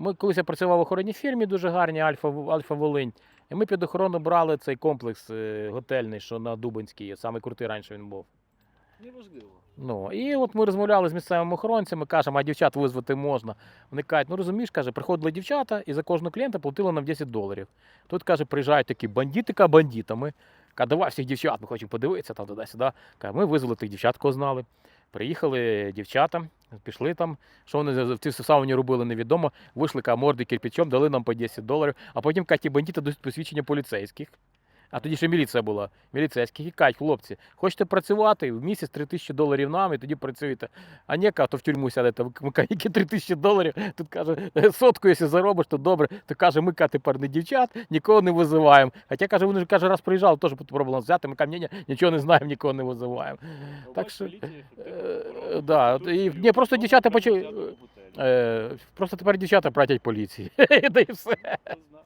Ми колись я працював в охоронній фірмі дуже гарній Альфа, Альфа Волинь. І ми під охорону брали цей комплекс е, готельний, що на Дубинській, самий крутий раніше він був. Неважливо. Ну, і от ми розмовляли з місцевими охоронцями, кажемо, а дівчат визвати можна. Вони кажуть, ну розумієш, каже, приходили дівчата і за кожного клієнта платили нам 10 доларів. Тут каже, приїжджають такі бандитика бандитами. Каже, давай всіх дівчат, ми хочемо подивитися там туди-сюди. Каже, ми визвали тих дівчат, кого знали. Приїхали дівчата, пішли там, що вони в цій сауні робили, невідомо. Вийшли каже, морди кирпичом, дали нам по 10 доларів, а потім каже, ті бандити дають посвідчення поліцейських. А тоді ще міліція була, міліцейських і кажуть, хлопці, хочете працювати, в місяць 3 тисячі доларів нам, і тоді працюєте. А ні, то в тюрму сядете, які 3 тисячі доларів, тут каже, сотку, якщо заробиш, то добре. То каже, ми каже, тепер не дівчат, нікого не визиваємо. Хоча каже, вони ж каже, раз приїжджали, теж пробували взяти, ми кажемо, ні, ні, нічого не знаємо, нікого не визиваємо. Так що, да, і- ні, просто ну, дівчата почали-. Е, просто тепер дівчата платять поліції. Да і все. Зна.